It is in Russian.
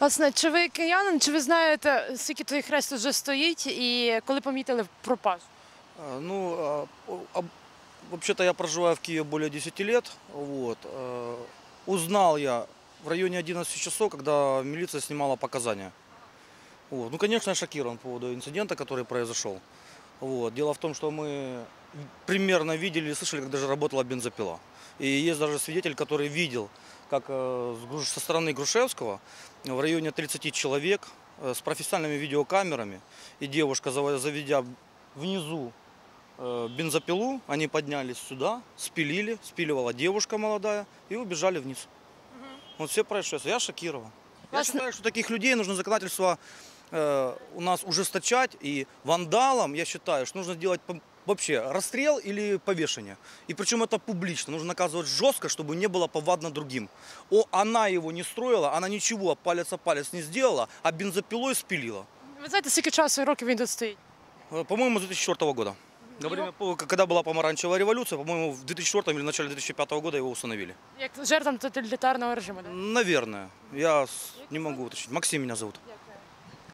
Власне, чи ви киянин, чи ви знаєте, скільки той хрест вже стоїть, і коли помітили пропажу? Ну, а, я проживаю в Киеве более 10 лет. Вот. Узнал я в районе 11 часов, когда милиция снимала показания. Вот. Ну, конечно, я шокирован по поводу инцидента, который произошел. Вот. Дело в том, что мы примерно видели и слышали, как даже работала бензопила. И есть даже свидетель, который видел, как э, со стороны Грушевского в районе 30 человек э, с профессиональными видеокамерами и девушка, заведя внизу э, бензопилу, они поднялись сюда, спилили, спиливала девушка молодая и убежали вниз. Вот все происшествия. Я шокирован. Я Вас- считаю, что таких людей нужно законодательство э, у нас ужесточать. И вандалам, я считаю, что нужно делать по- вообще расстрел или повешение. И причем это публично. Нужно наказывать жестко, чтобы не было повадно другим. О, она его не строила, она ничего, палец о палец не сделала, а бензопилой спилила. Ви знаєте, скільки часу і років він тут стоїть? Э, По-моему, с 2004 года. Во время, по- когда была помаранчевая революция, по-моему, в 2004 или начале 2005 года его установили. Як жертвам тоталітарного режиму? да? Наверное. Я с- не могу уточнить. Максим меня зовут. Дякую.